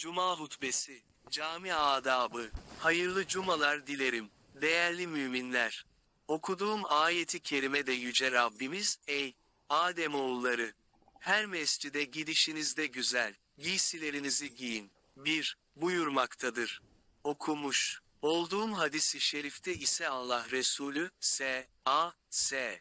Cuma hutbesi, cami adabı, hayırlı cumalar dilerim, değerli müminler. Okuduğum ayeti kerimede Yüce Rabbimiz, ey Ademoğulları, her mescide gidişinizde güzel, giysilerinizi giyin, bir, buyurmaktadır. Okumuş, olduğum hadisi şerifte ise Allah Resulü, S. A. S.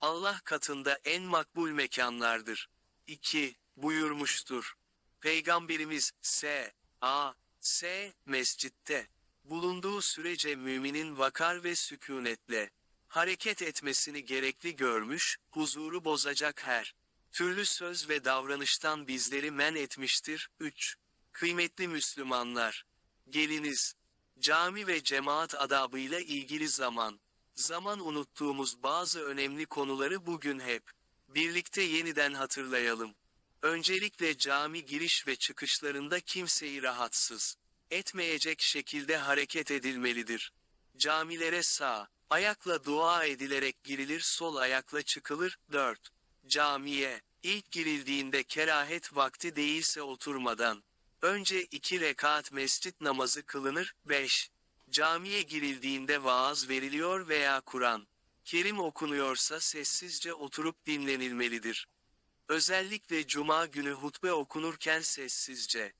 Allah katında en makbul mekanlardır. 2. Buyurmuştur. Peygamberimiz S. A. Mescitte bulunduğu sürece müminin vakar ve sükunetle hareket etmesini gerekli görmüş, huzuru bozacak her türlü söz ve davranıştan bizleri men etmiştir. 3. Kıymetli Müslümanlar, geliniz, cami ve cemaat adabıyla ilgili zaman, zaman unuttuğumuz bazı önemli konuları bugün hep birlikte yeniden hatırlayalım. Öncelikle cami giriş ve çıkışlarında kimseyi rahatsız etmeyecek şekilde hareket edilmelidir. Camilere sağ ayakla dua edilerek girilir, sol ayakla çıkılır. 4. Camiye ilk girildiğinde kerahet vakti değilse oturmadan önce iki rekat mescit namazı kılınır. 5. Camiye girildiğinde vaaz veriliyor veya Kur'an Kerim okunuyorsa sessizce oturup dinlenilmelidir. Özellikle cuma günü hutbe okunurken sessizce